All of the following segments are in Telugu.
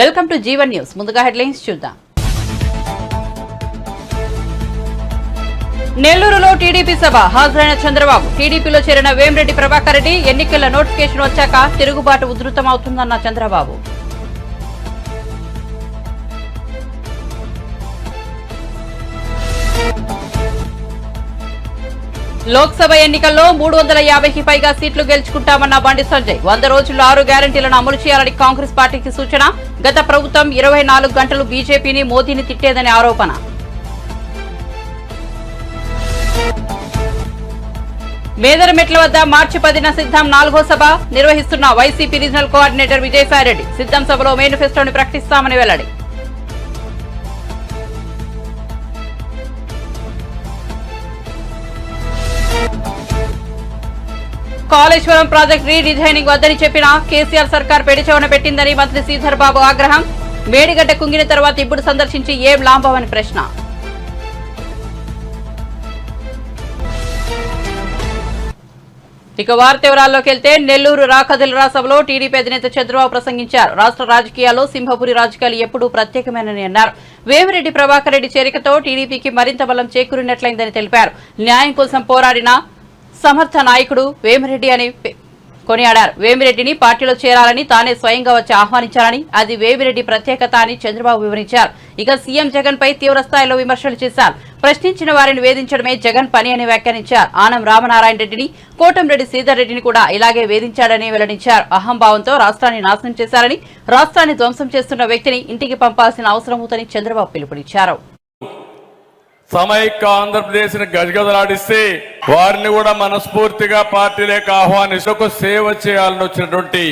Welcome to Jeevan news. ముందుగా హెడ్లైన్స్ చూద్దాం. నెల్లూరులో టీడీపీ సభ హాజరైన చంద్రబాబు. టీడీపీలో చేరిన వేమిరెడ్డి ప్రభాకర్ రెడ్డి ఎన్నికల నోటిఫికేషన్ వచ్చాక తిరుగుబాటు ఉధృతమవుతుందన్న చంద్రబాబు. లోక్సభ ఎన్నికల్లో మూడు వందల యాభైకి పైగా సీట్లు గెలుచుకుంటామన్న బండి సంజయ్. వంద రోజుల్లో ఆరు గ్యారంటీలను అమలు చేయాలని కాంగ్రెస్ పార్టీకి సూచన. గత ప్రభుత్వం ఇరవై నాలుగు గంటలు బీజేపీని మోదీని తిట్టేదని ఆరోపణ. మేదరమెట్ల వద్ద మార్చి పదిన సిద్ధం నాలుగో సభ. నిర్వహిస్తున్న వైసీపీ రీజనల్ కోఆర్డినేటర్ విజయసాయిరెడ్డి. సిద్ధం సభలో మేనిఫెస్టోని ప్రకటిస్తామని వెల్లడి. కాళేశ్వరం ప్రాజెక్ట్ రీడిజైనింగ్ వద్దని చెప్పిన కేసీఆర్ సర్కార్ పెడిచవన పెట్టిందని మంత్రి శ్రీధర్ బాబు ఆగ్రహం. మేడిగడ్డ కుంగిన తర్వాత ఇప్పుడు సందర్శించి ఏం లాభం ప్రశ్న? ఇక వార్త వివరాల్లోకి వెళ్తే నెల్లూరు రాకదిలరా సభలో టీడీపీ అధినేత చంద్రబాబు ప్రసంగించారు. రాష్ట్ర రాజకీయాల్లో సింహపురి రాజకీయాలు ఎప్పుడూ ప్రత్యేకమైనని అన్నారు. వేమిరెడ్డి ప్రభాకర్ రెడ్డి చేరికతో టీడీపీకి మరింత బలం చేకూరినట్లయిందని తెలిపారు. న్యాయం కోసం పోరాడిన సమర్థ నాయకుడు వేమిరెడ్డి అని కొనియాడారు. వేమిరెడ్డిని పార్టీలో చేరాలని తానే స్వయంగా వచ్చి ఆహ్వానించారని అది వేమిరెడ్డి ప్రత్యేకత అని చంద్రబాబు వివరించారు. ఇక సీఎం జగన్ పై తీవ్రస్థాయిలో విమర్శలు చేశారు. ప్రశ్నించిన వారిని వేధించడమే జగన్ పని అని వ్యాఖ్యానించారు. ఆనం రామనారాయణ రెడ్డిని కోటంరెడ్డి శ్రీధర్ రెడ్డిని కూడా ఇలాగే వేధించాడని వెల్లడించారు. అహంభావంతో రాష్ట్రాన్ని నాశనం చేశారని రాష్ట్రాన్ని ధ్వంసం చేస్తున్న వ్యక్తిని ఇంటికి పంపాల్సిన అవసరం ఉందని చంద్రబాబు పిలుపునిచ్చారు. సమైక్య ఆంధ్రప్రదేశ్ని గజగజలాడిస్తే వారిని కూడా మనస్ఫూర్తిగా పార్టీలకు ఆహ్వానిస్తూ సేవ చేయాలని వచ్చినటువంటి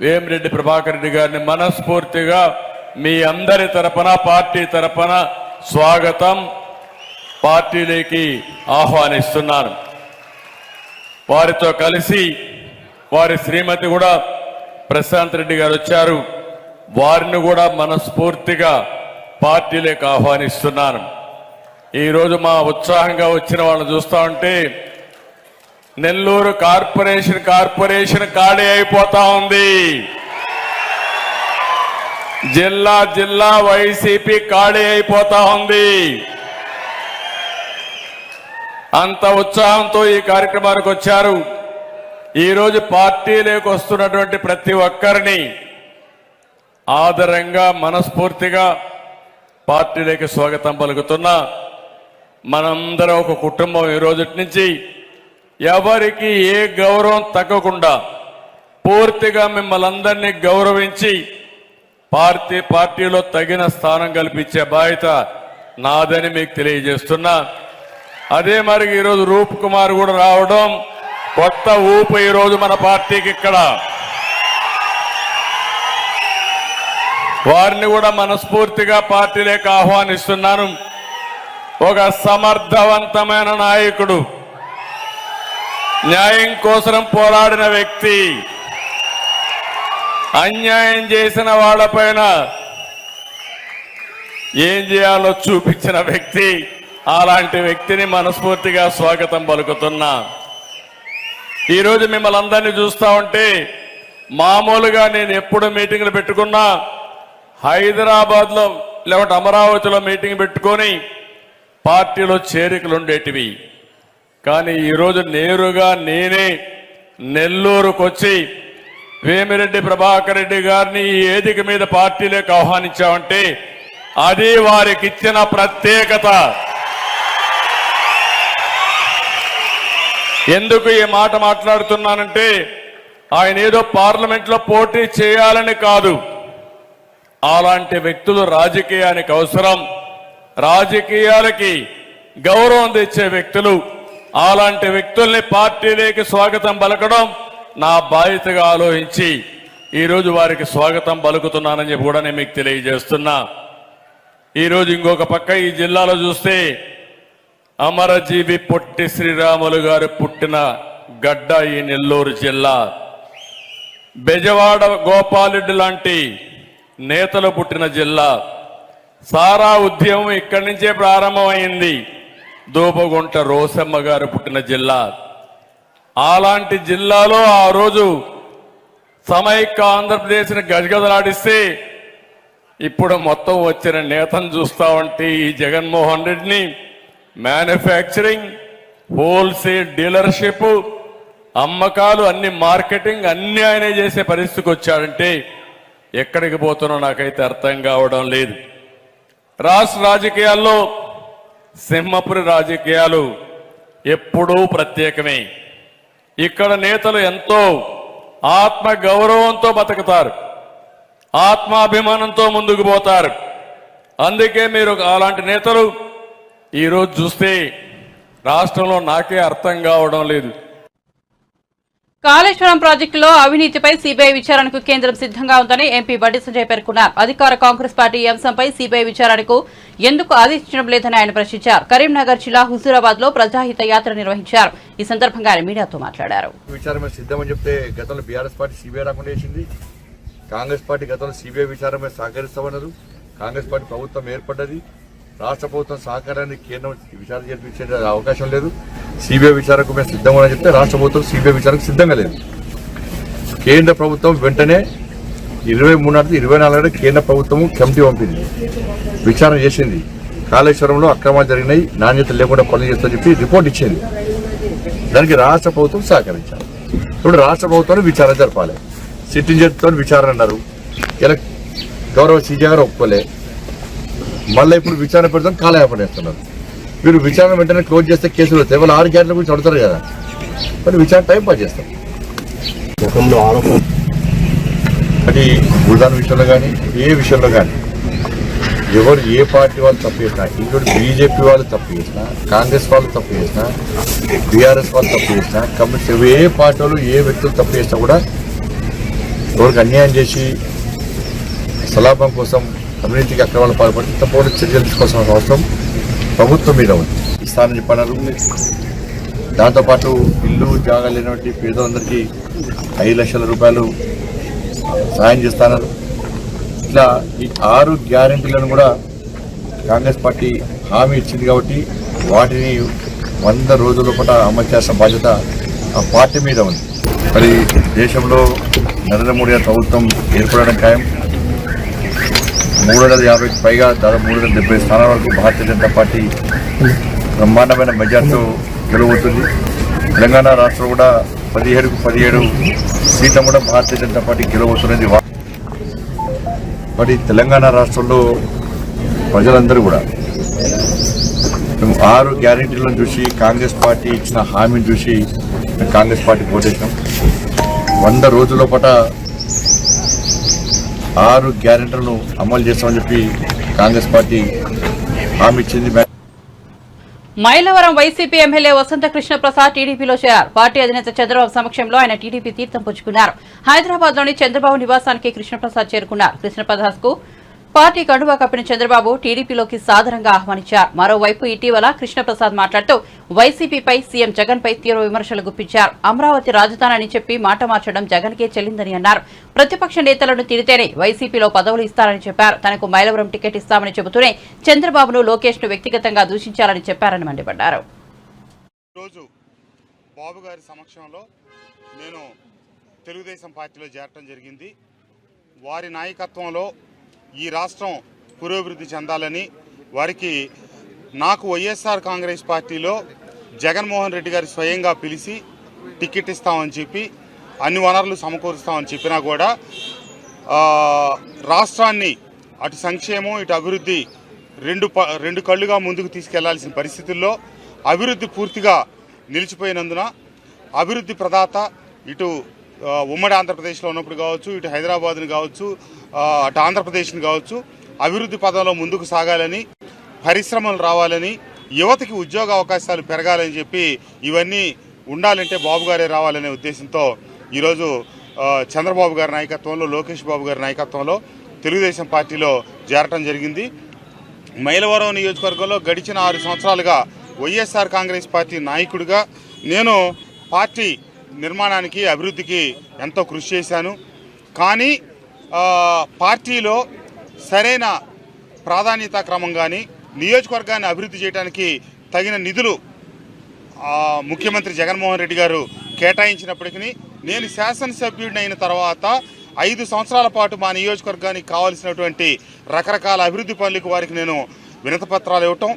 వేమిరెడ్డి ప్రభాకర్ రెడ్డి గారిని మనస్ఫూర్తిగా మీ అందరి తరపున పార్టీ తరపున స్వాగతం. పార్టీలోకి ఆహ్వానిస్తున్నాను. వారితో కలిసి వారి శ్రీమతి కూడా ప్రశాంత్ రెడ్డి గారు వచ్చారు. వారిని కూడా మనస్ఫూర్తిగా పార్టీలోకి ఆహ్వానిస్తున్నాను. ఈరోజు మా ఉత్సాహంగా వచ్చిన వాళ్ళని చూస్తా ఉంటే నెల్లూరు కార్పొరేషన్ కార్పొరేషన్ ఖాళీ అయిపోతా ఉంది. జిల్లా జిల్లా వైసీపీ ఖాళీ అయిపోతా ఉంది. అంత ఉత్సాహంతో ఈ కార్యక్రమానికి వచ్చారు. ఈరోజు పార్టీలోకి వస్తున్నటువంటి ప్రతి ఒక్కరిని ఆదరంగా మనస్ఫూర్తిగా పార్టీలోకి స్వాగతం పలుకుతున్నా. మనందరం ఒక కుటుంబం ఈ రోజు నుంచి. ఎవరికి ఏ గౌరవం తగ్గకుండా పూర్తిగా మిమ్మల్ని అందరినీ గౌరవించి పార్టీ పార్టీలో తగిన స్థానం కల్పించే బాధ్యత నాదని మీకు తెలియజేస్తున్నా. అదే మరి ఈరోజు రూప్ కుమార్ కూడా రావడం కొత్త ఊపు ఈరోజు మన పార్టీకి ఇక్కడ. వారిని కూడా మనస్ఫూర్తిగా పార్టీలోకి ఆహ్వానిస్తున్నాను. ఒక సమర్థవంతమైన నాయకుడు. న్యాయం కోసం పోరాడిన వ్యక్తి. అన్యాయం చేసిన వాళ్ళపైన ఏం చేయాలో చూపించిన వ్యక్తి. అలాంటి వ్యక్తిని మనస్ఫూర్తిగా స్వాగతం పలుకుతున్నా. ఈరోజు మిమ్మల్ని అందరినీ చూస్తా ఉంటే మామూలుగా నేను ఎప్పుడు మీటింగ్లు పెట్టుకున్నా హైదరాబాద్లో లేకపోతే అమరావతిలో మీటింగ్ పెట్టుకొని పార్టీలో చేరికలు ఉండేటివి. కానీ ఈరోజు నేరుగా నేనే నెల్లూరుకు వచ్చి వేమిరెడ్డి ప్రభాకర్ రెడ్డి గారిని ఈ వేదిక మీద పార్టీలోకి ఆహ్వానించామంటే అది వారికి ఇచ్చిన ప్రత్యేకత. ఎందుకు ఈ మాట మాట్లాడుతున్నానంటే ఆయన ఏదో పార్లమెంట్లో పోటీ చేయాలని కాదు. అలాంటి వ్యక్తులు రాజకీయానికి అవసరం. రాజకీయాలకి గౌరవం తెచ్చే వ్యక్తులు. అలాంటి వ్యక్తుల్ని పార్టీలోకి స్వాగతం పలకడం నా బాధ్యతగా ఆలోచించి ఈరోజు వారికి స్వాగతం పలుకుతున్నానని చెప్పి కూడా నేను మీకు తెలియజేస్తున్నా. ఈరోజు ఇంకొక పక్క ఈ జిల్లాలో చూస్తే అమరజీవి పొట్టి శ్రీరాములు గారు పుట్టిన గడ్డ ఈ నెల్లూరు జిల్లా. బెజవాడ గోపాలుడి లాంటి నేతలు పుట్టిన జిల్లా. సారా ఉద్యమం ఇక్కడి నుంచే ప్రారంభమైంది. దూపగుంట రోసమ్మ గారు పుట్టిన జిల్లా. అలాంటి జిల్లాలో ఆ రోజు సమైక్య ఆంధ్రప్రదేశ్ని గజగజలాడిస్తే ఇప్పుడు మొత్తం వచ్చిన నేతను చూస్తా ఉంటే ఈ జగన్మోహన్ రెడ్డిని మ్యానుఫ్యాక్చరింగ్ హోల్సేల్ డీలర్షిప్ అమ్మకాలు అన్ని మార్కెటింగ్ అన్ని ఆయనే చేసే పరిస్థితికి వచ్చాడంటే ఎక్కడికి పోతున్నా నాకైతే అర్థం కావడం లేదు. రాష్ట్ర రాజకీయాల్లో సింహపురి రాజకీయాలు ఎప్పుడూ ప్రత్యేకమే. ఇక్కడ నేతలు ఎంతో ఆత్మ గౌరవంతో బతుకుతారు. ఆత్మాభిమానంతో ముందుకు పోతారు. అందుకే మీరు అలాంటి నేతలు ఈరోజు చూస్తే రాష్ట్రంలో నాకే అర్థం కావడం లేదు. కాళేశ్వరం ప్రాజెక్టులో అవినీతిపై సీబీఐ విచారణకు కేంద్రం సిద్ధంగా ఉందని ఎంపీ బండి సంజయ్ పేర్కొన్నారు. అధికార కాంగ్రెస్ పార్టీ ఈ అంశంపై సీబీఐ విచారణకు ఎందుకు ఆదేశించడం లేదని ఆయన ప్రశ్నించారు. కరీంనగర్ జిల్లా హుజూరాబాద్లో ప్రజాహిత యాత్ర నిర్వహించారు. ఈ సందర్భంగా ఆయన మీడియాతో మాట్లాడారు. విచారణ సిద్ధమని చెప్తే గతంలో బీఆర్ఎస్ పార్టీ సీబీఐ రాకుండా చేసింది. కాంగ్రెస్ పార్టీ గతంలో సీబీఐ విచారణ సహకరిస్తామన్నారు. కాంగ్రెస్ పార్టీ ప్రభుత్వం ఏర్పడ్డది. రాష్ట్ర ప్రభుత్వం సహకారాన్ని కేంద్రం విచారణ జరిపించే అవకాశం లేదు. సిబిఐ విచారణకు మేము సిద్ధంగా అని చెప్తే రాష్ట్ర ప్రభుత్వం సిబిఐ విచారణకు సిద్ధంగా లేదు. కేంద్ర ప్రభుత్వం వెంటనే ఇరవై మూడు నాటి ఇరవై నాలుగు కేంద్ర ప్రభుత్వం కమిటీ పంపింది. విచారణ చేసింది. కాళేశ్వరంలో అక్రమాలు జరిగినాయి. నాణ్యత లేకుండా పనులు చేస్తా చెప్పి రిపోర్ట్ ఇచ్చింది. దానికి రాష్ట్ర ప్రభుత్వం సహకరించాలి. ఇప్పుడు రాష్ట్ర ప్రభుత్వం విచారణ జరపాలి. సిట్టింగ్ జడ్జితో విచారణ అన్నారు. ఇలా గౌరవ సీజీ గారు ఒప్పుకోలే. మళ్ళీ ఇప్పుడు విచారణ పెడతాం కాలయాపన చేస్తున్నారు. మీరు విచారణ వెంటనే క్లోజ్ చేస్తే కేసులు వస్తాయి. వాళ్ళు ఆరు గ్యారెంట్ల గురించి అడుగుతారు కదా. మరి విచారణ టైం పాస్ చేస్తాం. ముఖంలో ఆరోపణ. అది బుల్దాన్ విషయంలో కానీ ఏ విషయంలో కానీ ఎవరు ఏ పార్టీ వాళ్ళు తప్పు చేసినా ఇంకోటి బీజేపీ వాళ్ళు తప్పు చేసినా కాంగ్రెస్ వాళ్ళు తప్పు చేసినా బీఆర్ఎస్ వాళ్ళు తప్పు చేసినా కమ్యూనిస్ట్ ఏ పార్టీ వాళ్ళు ఏ వ్యక్తులు తప్పు చేసినా కూడా ఎవరికి అన్యాయం చేసి సలాభం కోసం అవినీతికి అక్రమాలు పాల్పడి తప్పకుండా చర్యలు తీసుకోవాల్సిన అవసరం ప్రభుత్వం మీద ఉంది. ఇస్తానని చెప్పన్నారు దాంతోపాటు ఇల్లు జాగా లేనటువంటి పేదలందరికీ ఐదు లక్షల రూపాయలు సాయం చేస్తున్నారు. ఇట్లా ఈ ఆరు గ్యారెంటీలను కూడా కాంగ్రెస్ పార్టీ హామీ ఇచ్చింది కాబట్టి వాటిని వంద రోజుల పూట అమలు చేసిన బాధ్యత ఆ పార్టీ మీద ఉంది. మరి దేశంలో నరేంద్ర మోడీ ప్రభుత్వం ఏర్పడడం ఖాయం. మూడు వందల యాభైకి పైగా దాదాపు మూడు వందల డెబ్బై స్థానాల వరకు భారతీయ జనతా పార్టీ బ్రహ్మాండమైన మెజార్టీతో గెలవబోతుంది. తెలంగాణ రాష్ట్రం కూడా పదిహేడుకు పదిహేడు సీట్ల కూడా భారతీయ జనతా పార్టీ గెలవబోతున్నది. మరి తెలంగాణ రాష్ట్రంలో ప్రజలందరూ కూడా మేము ఆరు గ్యారెంటీలను చూసి కాంగ్రెస్ పార్టీ ఇచ్చిన హామీని చూసి కాంగ్రెస్ పార్టీ ఓటేసాం వంద రోజుల పాట ఆరు గ్యారెంటీలను అమలు చేస్తామని చెప్పి కాంగ్రెస్ పార్టీ హామీ ఇచ్చింది. మైలవరం వైసీపీ ఎమ్మెల్యే వసంత కృష్ణ ప్రసాద్ టీడీపీలో చేరారు. పార్టీ అధినేత చంద్రబాబు సమక్షంలో ఆయన టీడీపీ తీర్థం పుచ్చుకున్నారు. హైదరాబాద్లోని చంద్రబాబు నివాసానికి కృష్ణప్రసాద్ చేరుకున్నారు. కృష్ణప్రసాద్కు పార్టీ కండువా కప్పిన చంద్రబాబు టీడీపీలోకి సాధారణంగా ఆహ్వానించారు. మరోవైపు ఇటీవల కృష్ణప్రసాద్ మాట్లాడుతూ వైసీపీపై సీఎం జగన్ పై తీవ్ర విమర్శలు గుప్పించారు. అమరావతి రాజధాని అని చెప్పి మాట మార్చడం జగన్కే చెల్లిందని అన్నారు. ప్రతిపక్ష నేతలను తిడితేనే వైసీపీలో పదవులు ఇస్తారని చెప్పారు. తనకు మైలవరం టికెట్ ఇస్తామని చెబుతూనే చంద్రబాబును లోకేష్ను వ్యక్తిగతంగా దూషించాలని చెప్పారని మండిపడ్డారు. బాబు గారి సమక్షంలో నేను తెలుగుదేశం పార్టీలో చేరటం జరిగింది. వారి నాయకత్వంలో ఈ రాష్ట్రం పురోభివృద్ధి చెందాలని వారికి నాకు వైఎస్ఆర్ కాంగ్రెస్ పార్టీలో జగన్మోహన్ రెడ్డి గారు స్వయంగా పిలిచి టికెట్ ఇస్తామని చెప్పి అన్ని వనరులు సమకూరుస్తామని చెప్పినా కూడా రాష్ట్రాన్ని అటు సంక్షేమం ఇటు అభివృద్ధి రెండు ప రెండు కళ్ళుగా ముందుకు తీసుకెళ్ళాల్సిన పరిస్థితుల్లో అభివృద్ధి పూర్తిగా నిలిచిపోయినందున అభివృద్ధి ప్రదాత ఇటు ఉమ్మడి ఆంధ్రప్రదేశ్లో ఉన్నప్పుడు కావచ్చు ఇటు హైదరాబాద్ని కావచ్చు అటు ఆంధ్రప్రదేశ్ని కావచ్చు అభివృద్ధి పదంలో ముందుకు సాగాలని పరిశ్రమలు రావాలని యువతకి ఉద్యోగ అవకాశాలు పెరగాలని చెప్పి ఇవన్నీ ఉండాలంటే బాబు గారే రావాలనే ఉద్దేశంతో ఈరోజు చంద్రబాబు గారి నాయకత్వంలో లోకేష్ బాబు గారి నాయకత్వంలో తెలుగుదేశం పార్టీలో చేరటం జరిగింది. మైలవరం నియోజకవర్గంలో గడిచిన ఆరు సంవత్సరాలుగా వైఎస్ఆర్ కాంగ్రెస్ పార్టీ నాయకుడిగా నేను పార్టీ నిర్మాణానికి అభివృద్ధికి ఎంతో కృషి చేశాను. కానీ పార్టీలో సరైన ప్రాధాన్యతా క్రమం కానీ నియోజకవర్గాన్ని అభివృద్ధి చేయడానికి తగిన నిధులు ముఖ్యమంత్రి జగన్మోహన్ రెడ్డి గారు కేటాయించినప్పటికీ నేను శాసనసభ్యుడిని అయిన తర్వాత ఐదు సంవత్సరాల పాటు మా నియోజకవర్గానికి కావాల్సినటువంటి రకరకాల అభివృద్ధి పనులకు వారికి నేను వినతపత్రాలు ఇవ్వటం.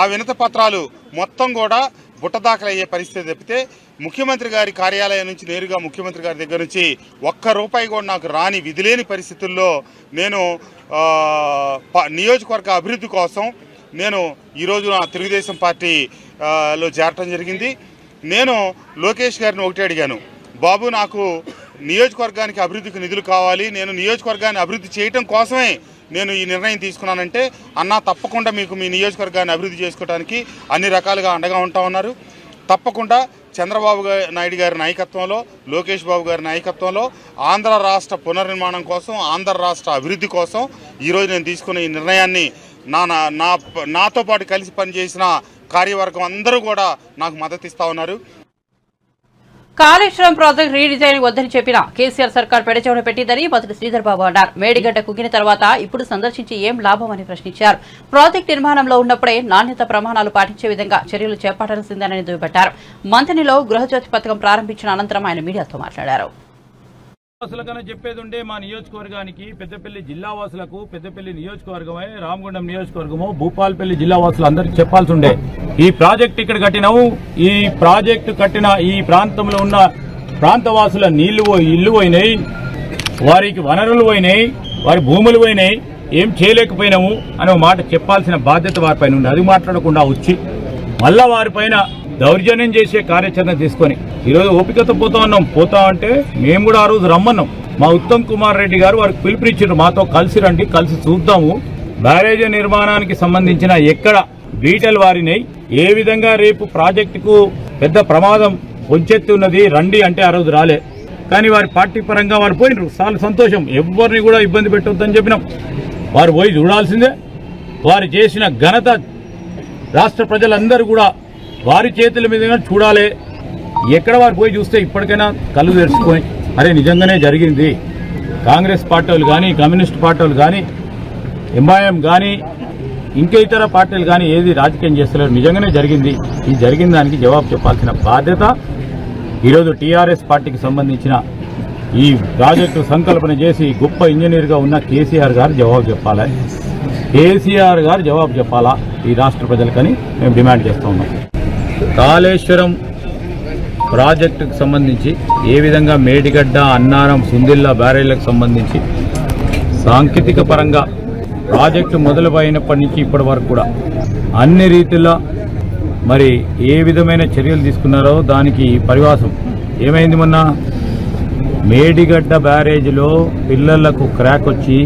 ఆ వినతపత్రాలు మొత్తం కూడా బుట్టదాఖలయ్యే పరిస్థితి తప్పితే ముఖ్యమంత్రి గారి కార్యాలయం నుంచి నేరుగా ముఖ్యమంత్రి గారి దగ్గర నుంచి ఒక్క రూపాయి కూడా నాకు రాని విధిలేని పరిస్థితుల్లో నేను ప- నియోజకవర్గ అభివృద్ధి కోసం నేను ఈరోజు నా తెలుగుదేశం పార్టీ లో చేరటం జరిగింది. నేను లోకేష్ గారిని ఒకటే అడిగాను బాబు నాకు నియోజకవర్గానికి అభివృద్ధికి నిధులు కావాలి. నేను నియోజకవర్గాన్ని అభివృద్ధి చేయటం కోసమే నేను ఈ నిర్ణయం తీసుకున్నానంటే అన్నా తప్పకుండా మీకు మీ నియోజకవర్గాన్ని అభివృద్ధి చేసుకోవడానికి అన్ని రకాలుగా అండగా ఉంటా ఉన్నారు. తప్పకుండా చంద్రబాబు నాయుడు గారి నాయకత్వంలో లోకేష్ బాబు గారి నాయకత్వంలో ఆంధ్ర రాష్ట్ర పునర్నిర్మాణం కోసం ఆంధ్ర రాష్ట్ర అభివృద్ధి కోసం ఈరోజు నేను తీసుకున్న ఈ నిర్ణయాన్ని నా నా- నాతో పాటు కలిసి పనిచేసిన కార్యవర్గం అందరూ కూడా నాకు మద్దతు ఇస్తూ ఉన్నారు. కాళేశ్వరం ప్రాజెక్ట్ రీడిజైన్ వద్దని చెప్పిన కేసీఆర్ సర్కార్ పెడచవన పెట్టిందని మంత్రి శ్రీధర్ బాబు అన్నారు. మేడిగడ్డ కుగ్గిన తర్వాత ఇప్పుడు సందర్శించి ఏం లాభం అని ప్రశ్నించారు. ప్రాజెక్ట్ నిర్మాణంలో ఉన్నప్పుడే నాణ్యత ప్రమాణాలు పాటించే విధంగా చర్యలు చేపట్టాల్సిందేనని దుయ్యబట్టారు. మంత్రిలో గృహజ్యోతి పథకం ప్రారంభించిన అనంతరం ఆయన మీడియాతో మాట్లాడారు. వాసులకన్నా చెప్పేది ఉండే మా నియోజకవర్గానికి పెద్దపల్లి జిల్లా వాసులకు పెద్దపల్లి నియోజకవర్గమే రామగుండం నియోజకవర్గము భూపాలపల్లి జిల్లా వాసులు అందరికి చెప్పాల్సి ఉండే ఈ ప్రాజెక్ట్ ఇక్కడ కట్టినాము. ఈ ప్రాజెక్టు కట్టిన ఈ ప్రాంతంలో ఉన్న ప్రాంతవాసుల నీళ్ళు ఇల్లు పోయినాయి. వారికి వనరులు పోయినాయి. వారి భూములు పోయినాయి. ఏం చేయలేకపోయినాము అనే మాట చెప్పాల్సిన బాధ్యత వారిపైన ఉంది. అది మాట్లాడకుండా వచ్చి మళ్ళా వారిపైన దౌర్జన్యం చేసే కార్యాచరణ తీసుకొని ఈరోజు ఓపికతో పోతా ఉన్నాం. పోతా అంటే మేము కూడా ఆ రోజు రమ్మన్నాం. మా ఉత్తమ్ కుమార్ రెడ్డి గారు వారికి పిలుపునిచ్చారు మాతో కలిసి రండి కలిసి చూద్దాము. బ్యారేజ్ నిర్మాణానికి సంబంధించిన ఎక్కడ బీటలు వారినాయి ఏ విధంగా రేపు ప్రాజెక్టుకు పెద్ద ప్రమాదం పొంచెత్తి ఉన్నది రండి అంటే ఆ రోజు రాలే. కానీ వారి పార్టీ పరంగా వారు పోయినరు. చాలా సంతోషం. ఎవరిని కూడా ఇబ్బంది పెట్టొద్దని చెప్పినాం. వారు పోయి చూడాల్సిందే. వారు చేసిన ఘనత రాష్ట్ర ప్రజలందరూ కూడా వారి చేతుల మీదుగా చూడాలి. ఎక్కడ వారు పోయి చూస్తే ఇప్పటికైనా కళ్ళు తెరుచుకొని అరే నిజంగానే జరిగింది. కాంగ్రెస్ పార్టీ వాళ్ళు కానీ కమ్యూనిస్ట్ పార్టీ కానీ ఎంఐఎం కానీ ఇంకా ఇతర పార్టీలు కానీ ఏది రాజకీయం చేస్తలేరు. నిజంగానే జరిగింది. ఈ జరిగిన దానికి జవాబు చెప్పాల్సిన బాధ్యత ఈరోజు టీఆర్ఎస్ పార్టీకి సంబంధించిన ఈ ప్రాజెక్టు సంకల్పన చేసి గొప్ప ఇంజనీర్గా ఉన్న కేసీఆర్ గారు జవాబు చెప్పాలి. కేసీఆర్ గారు జవాబు చెప్పాలా ఈ రాష్ట్ర ప్రజలకని మేము డిమాండ్ చేస్తూ ఉన్నాం. కాళేశ్వరం ప్రాజెక్టుకు సంబంధించి ఏ విధంగా మేడిగడ్డ అన్నారం సుందిల్లా బ్యారేళ్ళకు సంబంధించి సాంకేతిక పరంగా ప్రాజెక్టు మొదలుపోయినప్పటి నుంచి ఇప్పటి వరకు కూడా అన్ని రీతిలో మరి ఏ విధమైన చర్యలు తీసుకున్నారో దానికి పరివాసం ఏమైంది మొన్న? మేడిగడ్డ బ్యారేజ్లో పిల్లలకు క్రాక్ వచ్చి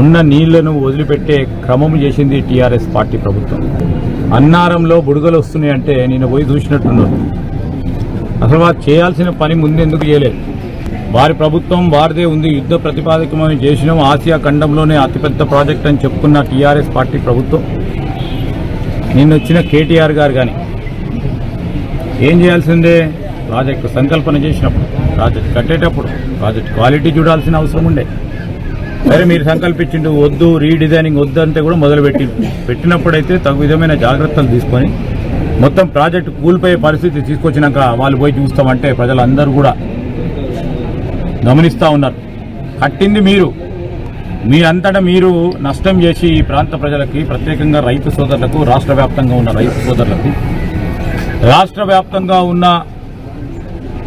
ఉన్న నీళ్ళను వదిలిపెట్టే క్రమం చేసింది టీఆర్ఎస్ పార్టీ ప్రభుత్వం. అన్నారంలో బుడగలు వస్తున్నాయి అంటే నేను పోయి చూసినట్టున్నాను. అసలు వారు చేయాల్సిన పని ముందెందుకు చేయలేదు. వారి ప్రభుత్వం వారిదే ఉంది యుద్ధ ప్రతిపాదకమని చేసినాం. ఆసియా ఖండంలోనే అతిపెద్ద ప్రాజెక్ట్ అని చెప్పుకున్న టీఆర్ఎస్ పార్టీ ప్రభుత్వం. నిన్న వచ్చిన కేటీఆర్ గారు కానీ ఏం చేయాల్సిందే? ప్రాజెక్టు సంకల్పన చేసినప్పుడు ప్రాజెక్ట్ కట్టేటప్పుడు ప్రాజెక్ట్ క్వాలిటీ చూడాల్సిన అవసరం ఉండే. సరే మీరు సంకల్పించిండు వద్దు రీడిజైనింగ్ వద్దు అంటే కూడా మొదలుపెట్టి పెట్టినప్పుడైతే తగు విధమైన జాగ్రత్తలు తీసుకొని మొత్తం ప్రాజెక్టు కూలిపోయే పరిస్థితి తీసుకొచ్చినాక వాళ్ళు పోయి చూస్తామంటే ప్రజలందరూ కూడా గమనిస్తూ ఉన్నారు. కట్టింది మీరు. మీ అంతటా మీరు నష్టం చేసి ఈ ప్రాంత ప్రజలకి ప్రత్యేకంగా రైతు సోదరులకు రాష్ట్ర వ్యాప్తంగా ఉన్న రైతు సోదరులకు రాష్ట్ర వ్యాప్తంగా ఉన్న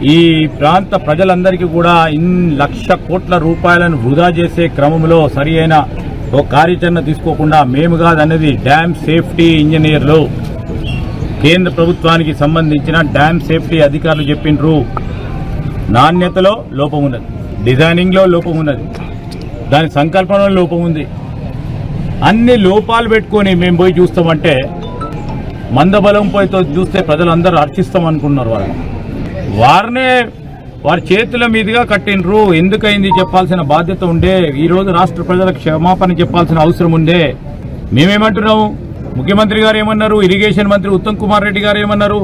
ఈ ప్రాంత ప్రజలందరికీ కూడా ఇన్ లక్ష కోట్ల రూపాయలను వృధా చేసే క్రమంలో సరి అయిన ఓ కార్యాచరణ తీసుకోకుండా మేము కాదన్నది డ్యామ్ సేఫ్టీ ఇంజనీర్లు. కేంద్ర ప్రభుత్వానికి సంబంధించిన డ్యామ్ సేఫ్టీ అధికారులు చెప్పిండ్రు నాణ్యతలో లోపం ఉన్నది. డిజైనింగ్లో లోపం ఉన్నది. దాని సంకల్పనలో లోపం ఉంది. అన్ని లోపాలు పెట్టుకొని మేము పోయి చూస్తామంటే మందబలం పోయితో చూస్తే ప్రజలందరూ అర్చిస్తాం అనుకున్నారు వాళ్ళు వారినే వారి చేతుల మీదుగా కట్టినరు ఎందుకైంది చెప్పాల్సిన బాధ్యత ఉండే? ఈరోజు రాష్ట్ర ప్రజలకు క్షమాపణ చెప్పాల్సిన అవసరం ఉండే. మేమేమంటున్నాము? ముఖ్యమంత్రి గారు ఏమన్నారు? ఇరిగేషన్ మంత్రి ఉత్తమ్ కుమార్ రెడ్డి గారు ఏమన్నారు?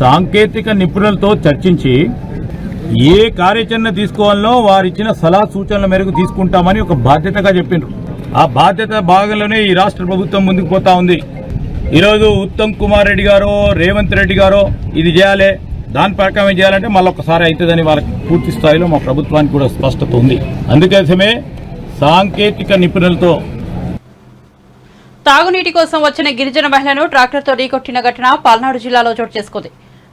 సాంకేతిక నిపుణులతో చర్చించి ఏ కార్యాచరణ తీసుకోవాలనో వారిచ్చిన సలహా సూచనల మేరకు తీసుకుంటామని ఒక బాధ్యతగా చెప్పిండ్రు. ఆ బాధ్యత భాగంలోనే ఈ రాష్ట్ర ప్రభుత్వం ముందుకు పోతా ఉంది. ఈరోజు ఉత్తమ్ కుమార్ రెడ్డి గారో రేవంత్ రెడ్డి గారో ఇది చేయాలి. దాని ప్రకారం ఏం చేయాలంటే మళ్ళీ ఒకసారి అవుతుందని వాళ్ళకి పూర్తి స్థాయిలో మా ప్రభుత్వానికి కూడా స్పష్టత ఉంది. అందుకోసమే సాంకేతిక నిపుణులతో తాగునీటి కోసం వచ్చిన గిరిజన మహిళను ట్రాక్టర్తో ఢీకొట్టిన ఘటన పల్నాడు జిల్లాలో చోటు చేసుకుంది.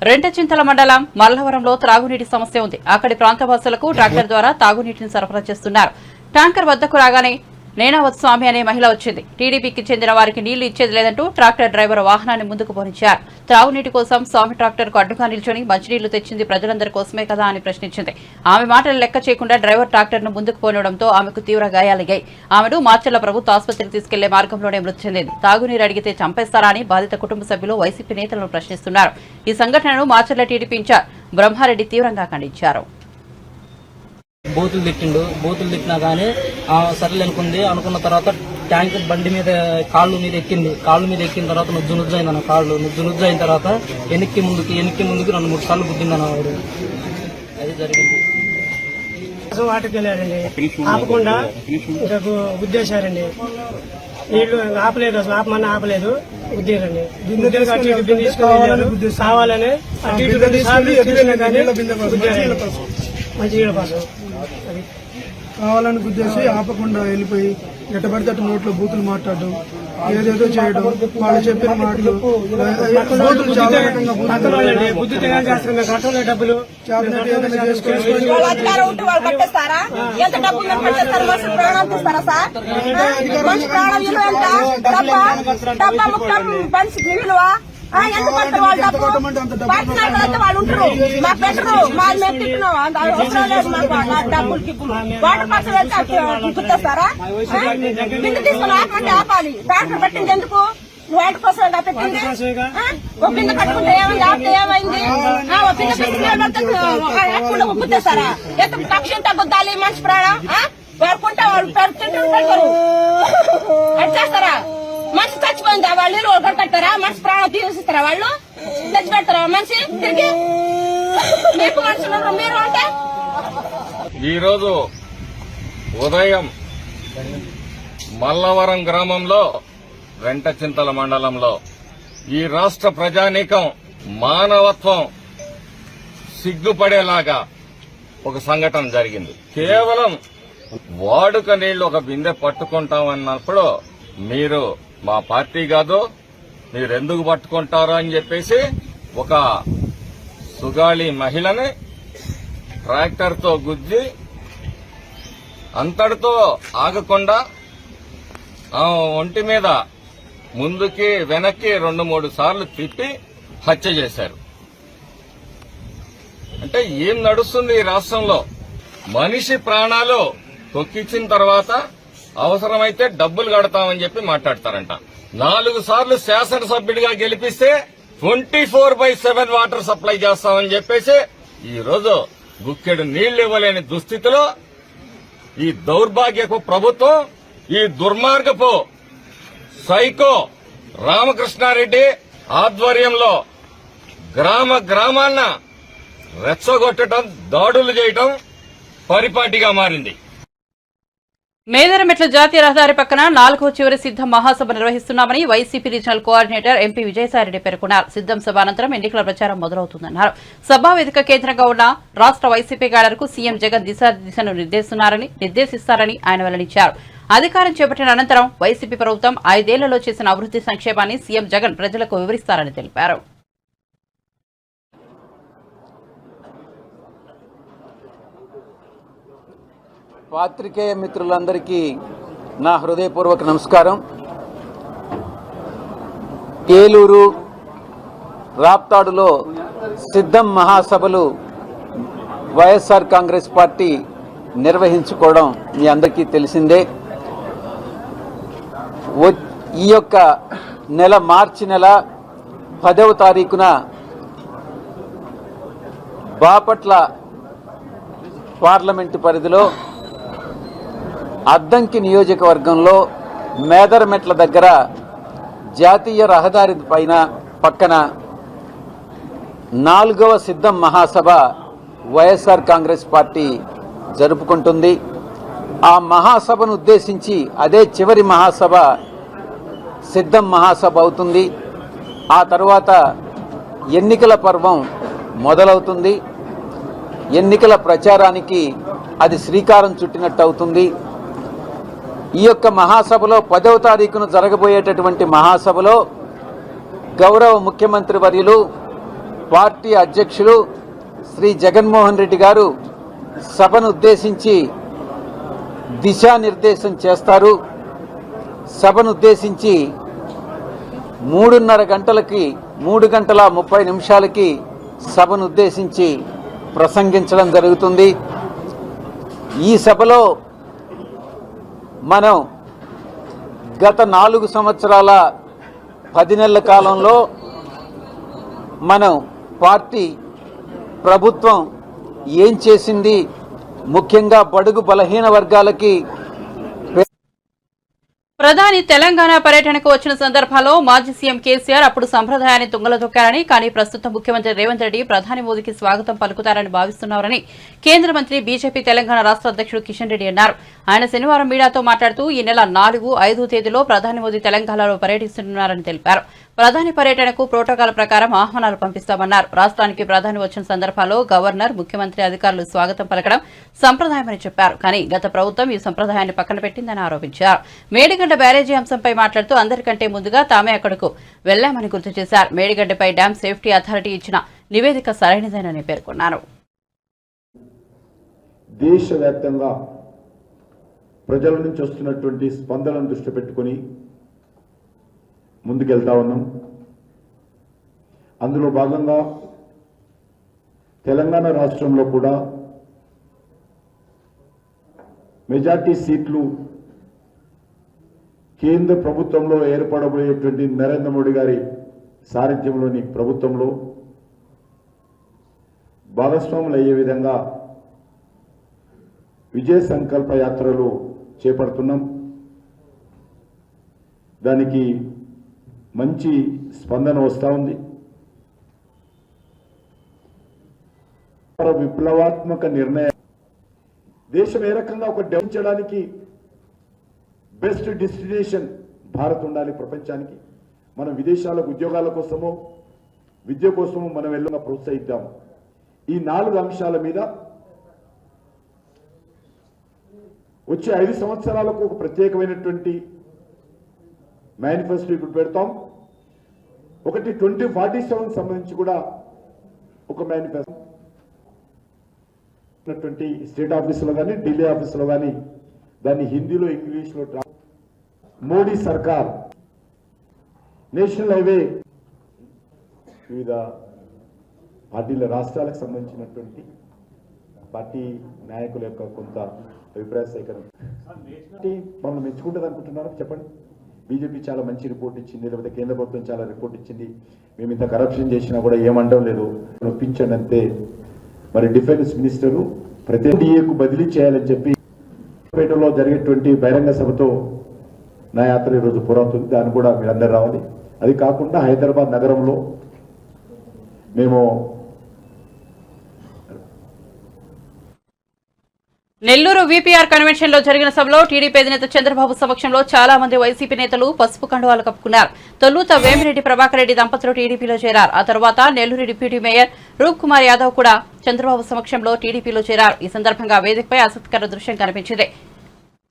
రెంటచింతల మండలం మల్లవరంలో త్రాగునీటి సమస్య ఉంది. అక్కడి ప్రాంత ప్రాంతవాసులకు ట్రాక్టర్ ద్వారా తాగునీటిని సరఫరా చేస్తున్నారు. ట్యాంకర్ వద్దకు రాగానే నేనావత్ స్వామి అనే మహిళ వచ్చింది. టీడీపీకి చెందిన వారికి నీళ్ళు ఇచ్చేది లేదంటూ ట్రాక్టర్ డ్రైవర్ వాహనాన్ని ముందుకు పోనించారు త్రాగునీటి కోసం స్వామి ట్రాక్టర్కు అడ్డుగా నిల్చొని మంచినీళ్ళు తెచ్చింది ప్రజలందరి కోసమే కదా అని ప్రశ్నించింది. ఆమె మాటలు లెక్క చేయకుండా డ్రైవర్ ట్రాక్టర్ను ముందుకు పోనడంతో ఆమెకు తీవ్ర గాయాలయ్యాయి. ఆమెను మార్చల్ల ప్రభుత్వ ఆసుపత్రికి తీసుకెళ్ళే మార్గంలోనే మృతి చెందింది. తాగునీరు అడిగితే చంపేస్తారా అని బాధిత కుటుంబ సభ్యులు వైసీపీ నేతలను ప్రశ్నిస్తున్నారు. ఈ సంఘటనను మార్చల్ల టీడీపీ ఇన్ఛార్జ్ బ్రహ్మారెడ్డి తీవ్రంగా ఖండించారు. బూతులు తిట్టిండు. బూతులు తిట్టినా కానీ సర్లే అనుకుంది అనుకున్న తర్వాత ట్యాంక్ బండి మీద కాళ్ళు మీద ఎక్కింది. కాళ్ళు మీద ఎక్కిన తర్వాత నుజ్జు నుజ్జు అయింది అన్న కాళ్ళు. నుజ్జు నుజ్జు అయిన తర్వాత వెనక్కి ముందుకి వెనక్కి ముందుకి రెండు మూడు సార్లు గుద్దింది అన్న ఆవిడ అది జరిగింది. వాటికి వెళ్ళారండి. ఆపకుండా గుద్దేశారండి. నీళ్ళు ఆపలేదు. అసలు ఆపమని ఆపలేదు. గుద్దేరండి. తీసుకొని. కావాలని అటు ఇటు. మంచి నీళ్ళ కోసం అది. కావాలని గుద్దేసి ఆపకుండా వెళ్ళిపోయి ఎట్టబడితే అటు నోట్లో బూతులు మాట్లాడడం ఏదేదో చేయడం వాళ్ళు చెప్పిన మాటలు బూతులు చాలా రకంగా డబ్బులు. అధికారం ఎంత వాళ్ళు డబ్బు? ఉంటారు. మా పెట్టరు. మా మేము తిట్టినాం అంత అవసరం లేదు మాకు ఆ డబ్బులు గిబ్బులు వాటర్ పర్సన్ వెళ్తే అట్లా గుర్తొస్తారా? బిందు తీసుకుని ఆపమంటే ఆపాలి. డాక్టర్ పెట్టింది ఎందుకు? వాటర్ పర్సన్ పెట్టింది? ఆ? ఒక బిందు కట్టుకుంటే ఏమైంది? ఆపితే ఏమైంది? ఆ, ఒక బిందు పెట్టుకుని గుర్తేస్తారా? ఎంత పక్షి ఎంత గుద్దాలి మనిషి ప్రాణం? ఆ? వాడుకుంటే వాళ్ళు పెడుతుంటారు చేస్తారా? మనిషి చచ్చిపోయిందా వాళ్ళు? నీళ్ళు ఒకటి మనిషి ప్రాణం తీసిస్తారా వాళ్ళు? తెచ్చిపెడతారా మనిషి? తిరిగి? మీకు మనుషులు మీరు అంటే? ఈరోజు ఉదయం మల్లవరం గ్రామంలో వెంటచింతల మండలంలో ఈ రాష్ట్ర ప్రజానీకం మానవత్వం సిగ్గుపడేలాగా ఒక సంఘటన జరిగింది. కేవలం వాడుక నీళ్ళు ఒక బిందె పట్టుకుంటామన్నప్పుడు మీరు మా పార్టీ కాదు మీరు ఎందుకు పట్టుకుంటారు అని చెప్పేసి ఒక సుగాళి మహిళని ట్రాక్టర్తో గుద్ది అంతటితో ఆగకుండా ఒంటి మీద ముందుకి వెనక్కి రెండు మూడు సార్లు తిప్పి హత్య చేశారు. అంటే ఏం నడుస్తుంది ఈ రాష్ట్రంలో? మనిషి ప్రాణాలు తొక్కిచ్చిన తర్వాత అవసరమైతే డబ్బులు కడతామని చెప్పి మాట్లాడతారంట. నాలుగు సార్లు శాసనసభ్యుడిగా గెలిపిస్తే twenty four by seven water supply చేస్తామని చెప్పేసి ఈ రోజు గుక్కెడు నీళ్ళు ఇవ్వలేని దుస్థితిలో ఈ దౌర్భాగ్యపు ప్రభుత్వం ఈ దుర్మార్గపు సైకో రామకృష్ణారెడ్డి ఆధ్వర్యంలో గ్రామ గ్రామాన్న రెచ్చగొట్టడం దాడులు చేయటం పరిపాటిగా మారింది. మేదరమెట్ల జాతీయ రహదారి పక్కన నాలుగో చివరి సిద్ధం మహాసభ నిర్వహిస్తున్నామని YCP regional coordinator MP Vijayasai Reddy పేర్కొన్నారు. సిద్ధం సభ అనంతరం ఎన్నికల ప్రచారం మొదలవుతుందన్నారు. సభా వేదిక కేంద్రంగా ఉన్న రాష్ట్ర వైసీపీ క్యాడర్కు సీఎం జగన్ దిశాదిశను నిర్దేశిస్తున్నారని నిర్దేశిస్తారని ఆయన వెల్లడించారు. అధికారం చేపట్టిన అనంతరం వైసీపీ ప్రభుత్వం ఐదేళ్ళలో చేసిన అభివృద్ది సంక్షేమాన్ని సీఎం జగన్ ప్రజలకు వివరిస్తారని తెలిపారు. పాత్రికేయ మిత్రులందరికీ నా హృదయపూర్వక నమస్కారం. ఏలూరు రాప్తాడులో సిద్ధం మహాసభలు వైఎస్ఆర్ కాంగ్రెస్ పార్టీ నిర్వహించుకోవడం మీ అందరికీ తెలిసిందే. ఈ యొక్క నెల మార్చి నెల పదవ తారీఖున బాపట్ల పార్లమెంటు పరిధిలో అద్దంకి నియోజకవర్గంలో మేదరమెట్ల దగ్గర జాతీయ రహదారి పైన పక్కన నాలుగవ సిద్ధం మహాసభ వైఎస్ఆర్ కాంగ్రెస్ పార్టీ జరుపుకుంటుంది. ఆ మహాసభను ఉద్దేశించి అదే చివరి మహాసభ సిద్ధం మహాసభ అవుతుంది. ఆ తర్వాత ఎన్నికల పర్వం మొదలవుతుంది. ఎన్నికల ప్రచారానికి అది శ్రీకారం చుట్టినట్టు అవుతుంది. ఈ యొక్క మహాసభలో పదవ తారీఖున జరగబోయేటటువంటి మహాసభలో గౌరవ ముఖ్యమంత్రి వర్యులు పార్టీ అధ్యక్షులు శ్రీ జగన్మోహన్ రెడ్డి గారు సభను ఉద్దేశించి దిశానిర్దేశం చేస్తారు. సభను ఉద్దేశించి మూడున్నర గంటలకి మూడు గంటల ముప్పై నిమిషాలకి సభను ఉద్దేశించి ప్రసంగించడం జరుగుతుంది. ఈ సభలో మనం గత నాలుగు సంవత్సరాల పది నెలల కాలంలో మనం పార్టీ ప్రభుత్వం ఏం చేసింది? ముఖ్యంగా బడుగు బలహీన వర్గాలకి ప్రధాని తెలంగాణ పర్యటనకు వచ్చిన సందర్భంలో మాజీ సీఎం కేసీఆర్ అప్పుడు సంప్రదాయాన్ని తుంగలో తొక్కారని కానీ ప్రస్తుతం ముఖ్యమంత్రి రేవంత్ రెడ్డి ప్రధాని మోదీకి స్వాగతం పలుకుతారని భావిస్తున్నారని కేంద్ర మంత్రి బీజేపీ తెలంగాణ రాష్ట్ర అధ్యక్షుడు కిషన్ రెడ్డి అన్నారు. ఆయన శనివారం మీడియాతో మాట్లాడుతూ ఈ నెల నాలుగు ఐదు తేదీలో ప్రధాని మోదీ తెలంగాణలో పర్యటిస్తున్నారని తెలిపారు. ప్రధాని పర్యటనకు ప్రోటోకాల్ ప్రకారం ఆహ్వానాలు పంపిస్తామన్నారు. రాష్ట్రానికి ప్రధాని వచ్చిన సందర్భంలో గవర్నర్ ముఖ్యమంత్రి అధికారులు స్వాగతం పలకడం సంప్రదాయమని చెప్పారు. కానీ గత ప్రభుత్వం ఈ సంప్రదాయాన్ని పక్కన పెట్టిందని ఆరోపించారు. మేడిగడ్డ బ్యారేజీ అంశంపై మాట్లాడుతూ అందరికంటే ముందుగా తామే అక్కడకు వెళ్ళామని గుర్తు చేశారు. మేడిగడ్డపై డ్యాం సేఫ్టీ అథారిటీ ఇచ్చిన నివేదిక సరైనదేనని పేర్కొన్నారు. దేశవ్యాప్తంగా ప్రజల నుంచి వస్తున్నటువంటి స్పందనను దృష్టి పెట్టుకొని ముందుకెళ్తా ఉన్నాం. అందులో భాగంగా తెలంగాణ రాష్ట్రంలో కూడా మెజార్టీ సీట్లు కేంద్ర ప్రభుత్వంలో ఏర్పడబోయేటువంటి నరేంద్ర మోడీ గారి సారథ్యంలోని ప్రభుత్వంలో భాగస్వాములు అయ్యే విధంగా విజయ సంకల్ప యాత్రలు చేపడుతున్నాం. దానికి మంచి స్పందన వస్తూ ఉంది. విప్లవాత్మక నిర్ణయం దేశం ఏ రకంగా ఒక డెవలపించడానికి బెస్ట్ డెస్టినేషన్ భారత్ ఉండాలి ప్రపంచానికి. మనం విదేశాలకు ఉద్యోగాల కోసమో విద్య కోసమో మనం వెళ్ళగా ప్రోత్సహిద్దాం. ఈ నాలుగు అంశాల మీద వచ్చే ఐదు సంవత్సరాలకు ఒక ప్రత్యేకమైనటువంటి మేనిఫెస్టో ఇప్పుడు పెడతాం ఒకటి ట్వంటీ ఫార్టీ సెవెన్ సంబంధించి కూడా ఒక మేనిఫెస్టో ఉన్నటువంటి స్టేట్ ఆఫీసులో కానీ ఢిల్లీ ఆఫీసులో కానీ దాన్ని హిందీలో ఇంగ్లీష్లో ట్రా మోడీ సర్కార్ నేషనల్ హైవే వివిధ పార్టీల రాష్ట్రాలకు సంబంధించినటువంటి పార్టీ నాయకుల యొక్క కొంత అభిప్రాయ సేకరణ. మమ్మల్ని మెచ్చుకుంటుంది అనుకుంటున్నారు? చెప్పండి. బీజేపీ చాలా మంచి రిపోర్ట్ ఇచ్చింది లేకపోతే కేంద్ర ప్రభుత్వం చాలా రిపోర్ట్ ఇచ్చింది. మేము ఇంత కరప్షన్ చేసినా కూడా ఏమంటం లేదు. నొప్పించండి అంతే. మరి డిఫెన్స్ మినిస్టరు ప్రతి డిఏకు బదిలీ చేయాలని చెప్పి పేటలో జరిగేటువంటి బహిరంగ సభతో నా యాత్ర ఈరోజు పూరవుతుంది దాన్ని కూడా మీరందరూ రావాలి. అది కాకుండా హైదరాబాద్ నగరంలో మేము నెల్లూరు వీపీఆర్ కన్వెన్షన్లో జరిగిన సభలో టీడీపీ అధినేత చంద్రబాబు సమక్షంలో చాలా మంది వైసీపీ నేతలు పసుపు కండువాలు కప్పుకున్నారు. తొలుత వేమిరెడ్డి ప్రభాకర్ రెడ్డి దంపతులు టీడీపీలో చేరారు. ఆ తర్వాత నెల్లూరు డిప్యూటీ మేయర్ రూప్ కుమార్ యాదవ్ కూడా చంద్రబాబు సమక్షంలో టీడీపీలో చేరారు. ఈ సందర్భంగా వేదికపై ఆసక్తికర దృశ్యం కనిపించింది.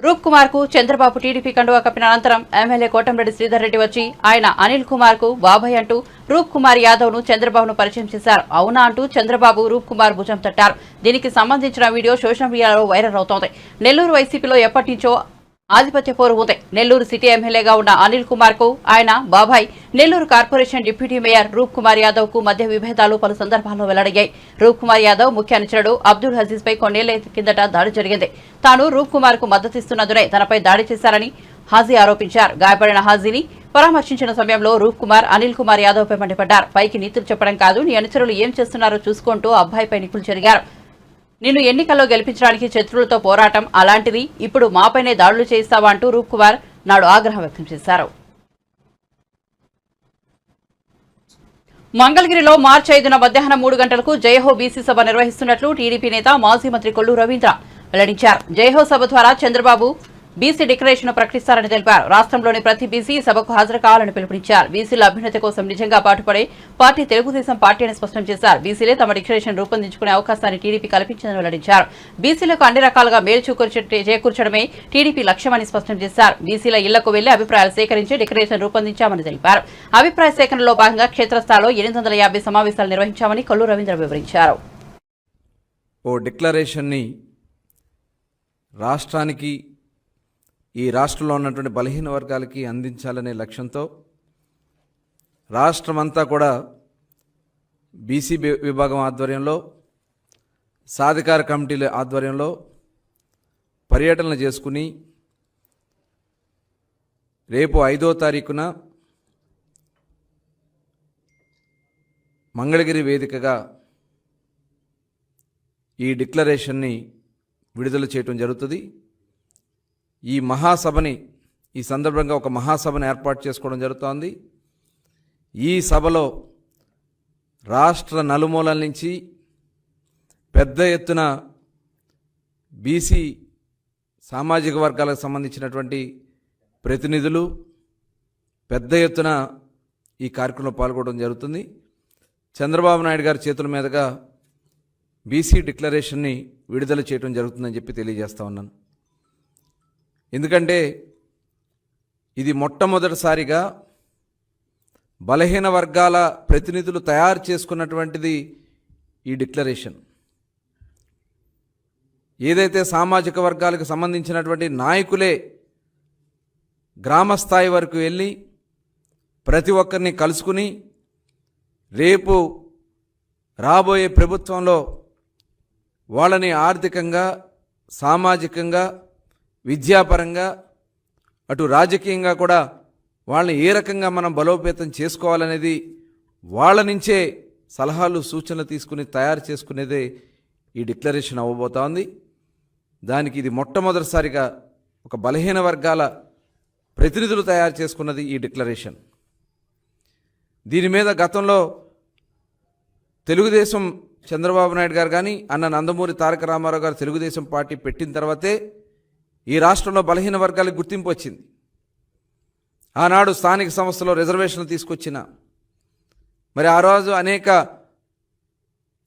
రూప్ కుమార్కు చంద్రబాబు టీడీపీ కండువా కప్పిన అనంతరం ఎమ్మెల్యే కోటంరెడ్డి శ్రీధర్ రెడ్డి వచ్చి ఆయన అనిల్ కుమార్కు బాబాయ్ అంటూ రూప్ కుమార్ యాదవ్ను చంద్రబాబును పరిచయం చేశారు. అవునా అంటూ చంద్రబాబు రూప్ కుమార్ భుజం తట్టారు. దీనికి సంబంధించిన వీడియో సోషల్ మీడియాలో వైరల్ అవుతోంది. నెల్లూరు వైసీపీలో ఎప్పటి నుంచో ఆధిపత్య పోరు ఉంది. నెల్లూరు సిటీ ఎమ్మెల్యేగా ఉన్న అనిల్ కుమార్కు ఆయన బాబాయ్ Nellore corporation deputy mayor Roop Kumar యాదవ్కు మధ్య విభేదాలు పలు సందర్భాల్లో వెల్లడయ్యాయి. రూప్ కుమార్ యాదవ్ ముఖ్య అనుచరుడు అబ్దుల్ హజీజ్ పై కొన్నేళ్ళ కిందట దాడి జరిగింది. తాను రూప్ కుమార్కు మద్దతిస్తున్నందునే తనపై దాడి చేశారని హాజీ ఆరోపించారు. గాయపడిన హాజీని పరామర్శించిన సమయంలో రూప్ కుమార్ అనిల్ కుమార్ యాదవ్ పై మండిపడ్డారు. పైకి నీతులు చెప్పడం కాదు నీ అనుచరులు ఏం చేస్తున్నారో చూసుకుంటూ అబ్బాయిపై నిపులు జరిగారు నిన్ను ఎన్నికల్లో గెలిపించడానికి శత్రువులతో పోరాటం అలాంటిది ఇప్పుడు మాపైనే దాడులు చేయిస్తావా అంటూ రూప్ కుమార్ నాడు ఆగ్రహం వ్యక్తం చేశారు. మంగళగిరిలో మార్చి ఐదున మధ్యాహ్నం మూడు గంటలకు జయహో బీసీ సభ నిర్వహిస్తున్నట్లు టీడీపీ నేత మాజీ మంత్రి కొల్లు రవీంద్ర వెల్లడించారు. జయహో సభ ద్వారా చంద్రబాబు బీసీ డిక్లరేషన్ ప్రకటిస్తారని తెలిపారు. రాష్ట్రంలోని ప్రతి బీసీ సభకు హాజరు కావాలని పిలుపునిచ్చారు. బీసీల అభ్యున్నతి కోసం నిజంగా పాటుపడే పార్టీ తెలుగుదేశం పార్టీ అని స్పష్టం చేశారు. బీసీలే తమ డిక్లరేషన్ రూపొందించుకునే అవకాశాన్ని టీడీపీ కల్పించిందని వెల్లడించారు. బీసీలకు అన్ని రకాలుగా మేలు చేకూర్చడమే టీడీపీ లక్ష్యమని స్పష్టం చేశారు. బీసీల ఇళ్ళకు వెళ్ళి అభిప్రాయాలు సేకరించి డిక్లరేషన్ రూపొందించామని తెలిపారు. అభిప్రాయ సేకరణలో భాగంగా క్షేత్రస్థాయిలో ఎనిమిది వందల యాభై సమావేశాలు నిర్వహించామని కొల్లు రవీంద్ర వివరించారు. ఓ డిక్లరేషన్ని రాష్ట్రానికి ఈ రాష్ట్రంలో ఉన్నటువంటి బలహీన వర్గాలకి అందించాలనే లక్ష్యంతో రాష్ట్రమంతా కూడా బీసీ విభాగం ఆధ్వర్యంలో సాధికార కమిటీల ఆధ్వర్యంలో పర్యటనలు చేసుకుని రేపు ఐదో తారీఖున మంగళగిరి వేదికగా ఈ డిక్లరేషన్ని విడుదల చేయటం జరుగుతుంది. ఈ మహాసభని ఈ సందర్భంగా ఒక మహాసభను ఏర్పాటు చేసుకోవడం జరుగుతోంది. ఈ సభలో రాష్ట్ర నలుమూలల నుంచి పెద్ద ఎత్తున బీసీ సామాజిక వర్గాలకు సంబంధించినటువంటి ప్రతినిధులు పెద్ద ఎత్తున ఈ కార్యక్రమంలో పాల్గొనడం జరుగుతుంది. చంద్రబాబు నాయుడు గారి చేతుల మీదుగా బీసీ డిక్లరేషన్ని విడుదల చేయడం జరుగుతుందని చెప్పి తెలియజేస్తా ఉన్నాను. ఎందుకంటే ఇది మొట్టమొదటిసారిగా బలహీన వర్గాల ప్రతినిధులు తయారు చేసుకున్నటువంటిది ఈ డిక్లరేషన్. ఏదైతే సామాజిక వర్గాలకు సంబంధించినటువంటి నాయకులే గ్రామస్థాయి వరకు వెళ్ళి ప్రతి ఒక్కరిని కలుసుకుని రేపు రాబోయే ప్రభుత్వంలో వాళ్ళని ఆర్థికంగా సామాజికంగా విద్యాపరంగా అటు రాజకీయంగా కూడా వాళ్ళని ఏ రకంగా మనం బలోపేతం చేసుకోవాలనేది వాళ్ళ నుంచే సలహాలు సూచనలు తీసుకుని తయారు చేసుకునేదే ఈ డిక్లరేషన్ అవ్వబోతా ఉంది దానికి ఇది మొట్టమొదటిసారిగా ఒక బలహీన వర్గాల ప్రతినిధులు తయారు చేసుకున్నది ఈ డిక్లరేషన్. దీని మీద గతంలో తెలుగుదేశం చంద్రబాబు నాయుడు గారు కానీ అన్న నందమూరి తారక రామారావు గారు తెలుగుదేశం పార్టీ పెట్టిన తర్వాతే ఈ రాష్ట్రంలో బలహీన వర్గాలకు గుర్తింపు వచ్చింది. ఆనాడు స్థానిక సంస్థలో రిజర్వేషన్లు తీసుకొచ్చిన మరి ఆ రోజు అనేక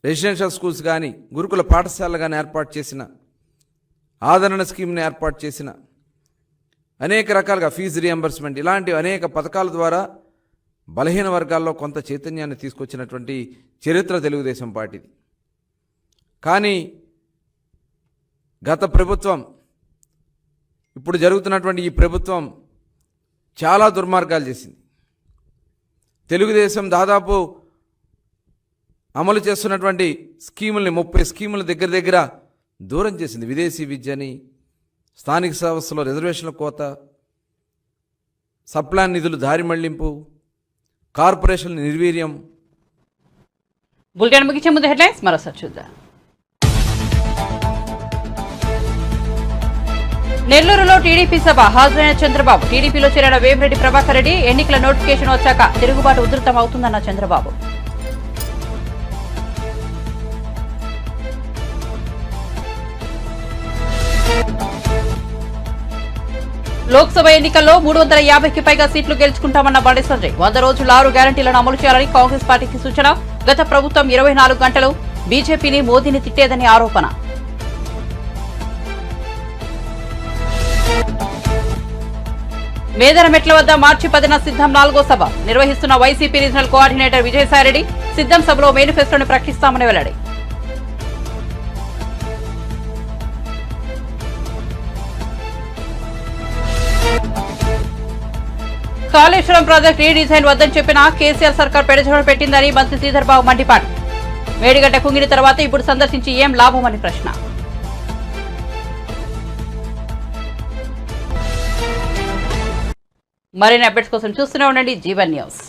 రెసిడెన్షియల్ స్కూల్స్ కానీ గురుకుల పాఠశాలలు కానీ ఏర్పాటు చేసిన ఆదరణ స్కీమ్ని ఏర్పాటు చేసిన అనేక రకాలుగా ఫీజు రియంబర్స్మెంట్ ఇలాంటి అనేక పథకాల ద్వారా బలహీన వర్గాల్లో కొంత చైతన్యాన్ని తీసుకొచ్చినటువంటి చరిత్ర తెలుగుదేశం పార్టీది. కానీ గత ప్రభుత్వం ఇప్పుడు జరుగుతున్నటువంటి ఈ ప్రభుత్వం చాలా దుర్మార్గాలు చేసింది. తెలుగుదేశం దాదాపు అమలు చేస్తున్నటువంటి స్కీముల్ని ముప్పై స్కీముల దగ్గర దగ్గర దూరం చేసింది. విదేశీ విద్యని స్థానిక సంస్థలో రిజర్వేషన్ల కోత సప్లాన్ నిధులు దారి మళ్ళింపు కార్పొరేషన్ నిర్వీర్యం. బులెటిన్ ముగించే ముందు హెడ్లైన్స్ మరోసారి చూద్దాం. నెల్లూరులో టీడీపీ సభ హాజరైన చంద్రబాబు. టీడీపీలో చేరిన వేమిరెడ్డి ప్రభాకర్ రెడ్డి ఎన్నికల నోటిఫికేషన్ వచ్చాక తిరుగుబాటు ఉధృతం అవుతుందన్న చంద్రబాబు. లోక్సభ ఎన్నికల్లో మూడు వందల యాభైకి పైగా సీట్లు గెలుచుకుంటామన్న బండి సంజయ్. వంద రోజుల ఆరు గ్యారంటీలను అమలు చేయాలని కాంగ్రెస్ పార్టీకి సూచన. గత ప్రభుత్వం ఇరవై నాలుగు గంటలు బీజేపీని మోదీని తిట్టేదని ఆరోపణ. మేదరమెట్ల వద్ద మార్చి పదిన సిద్ధం నాలుగో సభ. నిర్వహిస్తున్న వైసీపీ రీజనల్ కోఆర్డినేటర్ విజయసాయిరెడ్డి సిద్ధం సభలో మేనిఫెస్టోను ప్రకటిస్తామని వెల్లడి. కాళేశ్వరం ప్రాజెక్ట్ రీడిజైన్ వద్దని చెప్పిన కేసీఆర్ సర్కార్ పెడచోడ పెట్టిందని మంత్రి శ్రీధర్బాబు మండిపాడు మేడిగడ్డ కుంగిన తర్వాత ఇప్పుడు సందర్శించి ఏం లాభమని ప్రశ్న? మరిన్ని అప్డేట్స్ కోసం చూస్తూనే ఉండండి జీవన్ న్యూస్.